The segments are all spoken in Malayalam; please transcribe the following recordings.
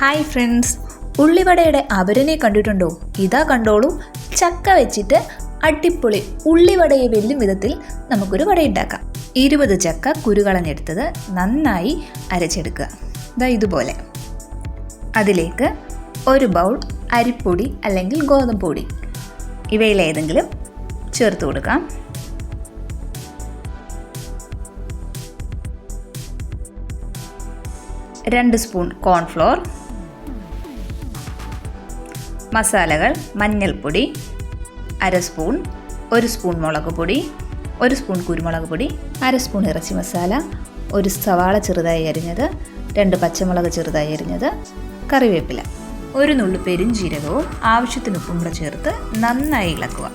Hi friends. ഉള്ളിവടയുടെ അവരനെ കണ്ടിട്ടുണ്ടോ? ഇതാ കണ്ടോളൂ. ചക്ക വെച്ചിട്ട് അടിപൊളി ഉള്ളിവടയെ വെല്ലും വിധത്തിൽ നമുക്കൊരു വട ഉണ്ടാക്കാം. ഇരുപത് ചക്ക കുരുകളഞ്ഞെടുത്തത് നന്നായി അരച്ചെടുക്കുക. ഇതാ ഇതുപോലെ. അതിലേക്ക് ഒരു ബൗൾ അരിപ്പൊടി അല്ലെങ്കിൽ ഗോതമ്പ് പൊടി ഇവയിലേതെങ്കിലും ചേർത്ത് കൊടുക്കാം. രണ്ട് സ്പൂൺ കോൺഫ്ലോർ മസാലകൾ മഞ്ഞൾപ്പൊടി അര സ്പൂൺ ഒരു സ്പൂൺ മുളക് പൊടി ഒരു സ്പൂൺ കുരുമുളക് പൊടി അര സ്പൂൺ ഇറച്ചി മസാല ഒരു സവാള ചെറുതായി അരിഞ്ഞത് രണ്ട് പച്ചമുളക് ചെറുതായി അരിഞ്ഞത് കറിവേപ്പില. ഒരു നുള്ളു പെരുംജീരകവും ആവശ്യത്തിന് ഉപ്പും കൂടെ ചേർത്ത് നന്നായി ഇളക്കുക.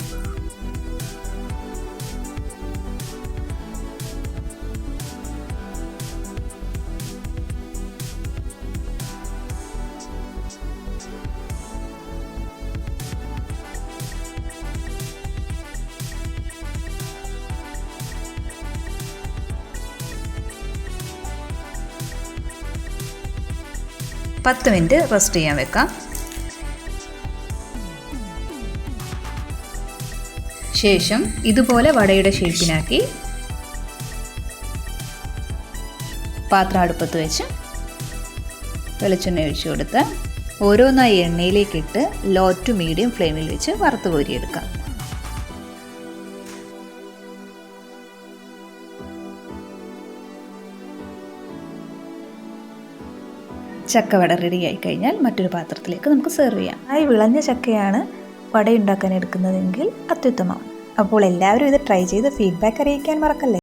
പത്ത് മിനിറ്റ് റെസ്റ്റ് ചെയ്യാൻ വെക്കാം. ശേഷം ഇതുപോലെ വടയുടെ ഷേപ്പിനാക്കി പാത്രം അടുപ്പത്ത് വെച്ച് വെളിച്ചെണ്ണ ഒഴിച്ചു കൊടുത്ത് ഓരോന്നായി എണ്ണയിലേക്കിട്ട് ലോ ടു മീഡിയം ഫ്ലെയിമിൽ വെച്ച് വറുത്ത് കോരിയെടുക്കാം. ചക്കവട റെഡിയായി കഴിഞ്ഞാൽ മറ്റൊരു പാത്രത്തിലേക്ക് നമുക്ക് സെർവ് ചെയ്യാം. ആയി വിളഞ്ഞ ചക്കയാണ് വട ഉണ്ടാക്കാൻ എടുക്കുന്നതെങ്കിൽ അത്യുത്തമം അപ്പോൾ എല്ലാവരും ഇത് ട്രൈ ചെയ്ത് ഫീഡ്ബാക്ക് അറിയിക്കാൻ മറക്കല്ലേ?